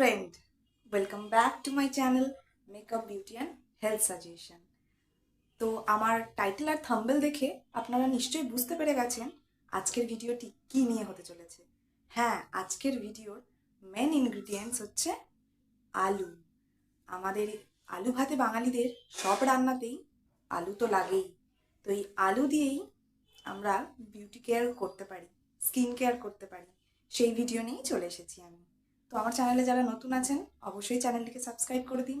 friend, welcome back to my channel Makeup Beauty and Health Suggestion. তো আমার title আর thumbnail দেখে আপনারা নিশ্চয়ই বুঝতে পেরে গেছেন আজকের ভিডিওটি কি নিয়ে হতে চলেছে। হ্যাঁ আজকের ভিডিওর মেন ইনগ্রিডিয়েন্টস হচ্ছে আলু। আমাদের আলু ভাতে বাঙালিদের সব রান্নাতেই আলু তো লাগেই। তো এই আলু দিয়েই আমরা বিউটি কেয়ার করতে পারি স্কিন কেয়ার করতে পারি। সেই ভিডিও নিয়েই চলে এসেছি আমি। তো আমার চ্যানেলে যারা নতুন আছেন, অবশ্যই চ্যানেলটিকে সাবস্ক্রাইব করে দিন।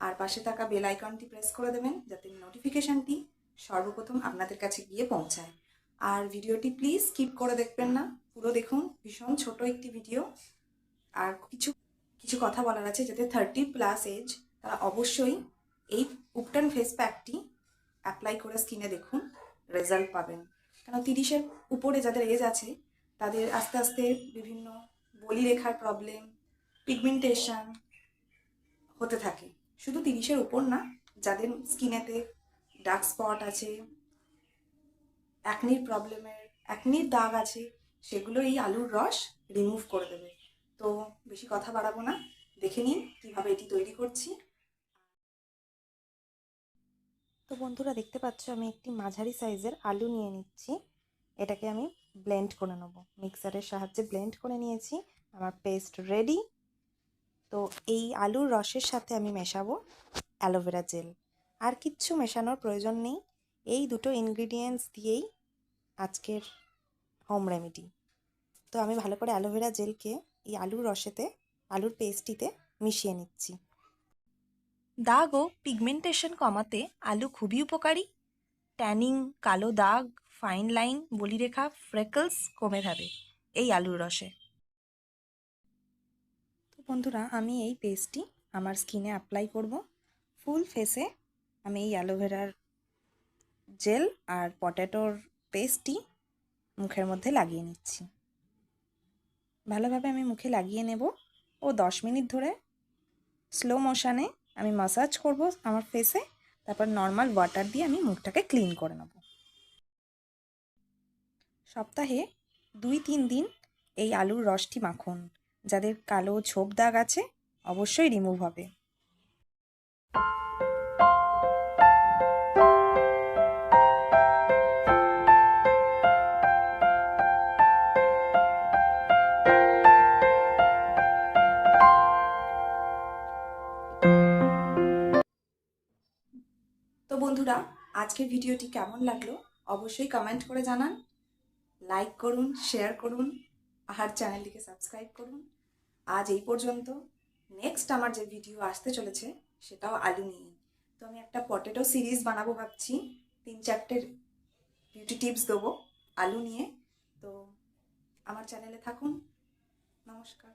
আর পাশে থাকা বেল আইকনটি প্রেস করে দেবেন, যাতে নোটিফিকেশনটি সর্বপ্রথম আপনাদের কাছে গিয়ে পৌঁছায়। আর ভিডিওটি প্লিজ স্কিপ করে দেখবেন না। পুরো দেখুন, ভীষণ ছোট একটি ভিডিও আর কিছু কিছু কথা বলার আছে, যাতে থার্টি প্লাস এজ তারা অবশ্যই এই উপটান ফেস প্যাকটি অ্যাপ্লাই করে স্কিনে দেখুন রেজাল্ট পাবেন। কেন তিরিশের উপরে যাদের এজ আছে, তাদের আস্তে আস্তে বিভিন্ন বলি রেখার প্রবলেম পিগমেন্টেশন হতে থাকে। শুধু তিরিশের উপর না, যাদের স্কিনেতে ডার্ক স্পট আছে অ্যাকনির প্রবলেমের অ্যাকনির দাগ আছে, সেগুলো এই আলুর রস রিমুভ করে দেবে। তো বেশি কথা বাড়াবো না, দেখে নিন কীভাবে এটি তৈরি করছি। তো বন্ধুরা, দেখতে পাচ্ছ আমি একটি মাঝারি সাইজের আলু নিয়ে নিচ্ছি। এটাকে আমি ব্লেন্ড করে নেব। মিক্সারের সাহায্যে ব্লেন্ড করে নিয়েছি। আমার পেস্ট রেডি তো এই আলুর রসের সাথে আমি মেশাবো অ্যালোভেরা জেল। আর কিচ্ছু মেশানোর প্রয়োজন নেই। এই দুটো ইনগ্রিডিয়েন্টস দিয়েই আজকের হোম রেমেডি তো আমি ভালো করে অ্যালোভেরা জেলকে এই আলুর রসেতে, আলুর পেস্টটিতে মিশিয়ে নিচ্ছি। দাগ ও পিগমেন্টেশন কমাতে আলু খুবই উপকারী। ট্যানিং কালো দাগ ফাইন লাইন বলিরেখা ফ্রেকলস কমে যাবে, এই আলুর রসে। তো বন্ধুরা, আমি এই পেস্টটি আমার স্কিনে অ্যাপ্লাই করব। ফুল ফেসে আমি এই অ্যালোভেরার জেল আর পটেটোর পেস্টটি মুখের মধ্যে লাগিয়ে নিচ্ছি। ভালোভাবে আমি মুখে লাগিয়ে নেব ও দশ মিনিট ধরে স্লো মোশনে আমি মাসাজ করব আমার ফেসে তারপর নর্মাল ওয়াটার দিয়ে আমি মুখটাকে ক্লিন করে নেব। সপ্তাহে দুই তিন দিন এই আলুর রসটি মাখুন। যাদের কালো ছোপ দাগ আছে, অবশ্যই রিমুভ হবে। তো বন্ধুরা, আজকের ভিডিওটি কেমন লাগল? অবশ্যই কমেন্ট করে জানান। লাইক করুন শেয়ার করুন, আর চ্যানেলটিকে সাবস্ক্রাইব করুন। আজ এই পর্যন্ত। নেক্সট আমার যে ভিডিও আসতে চলেছে, সেটাও আলু নিয়ে। তো আমি একটা পটেটো সিরিজ বানাবো ভাবছি। তিন চারটে বিউটি টিপস দেবো আলু নিয়ে। তো আমার চ্যানেলে থাকুন। নমস্কার।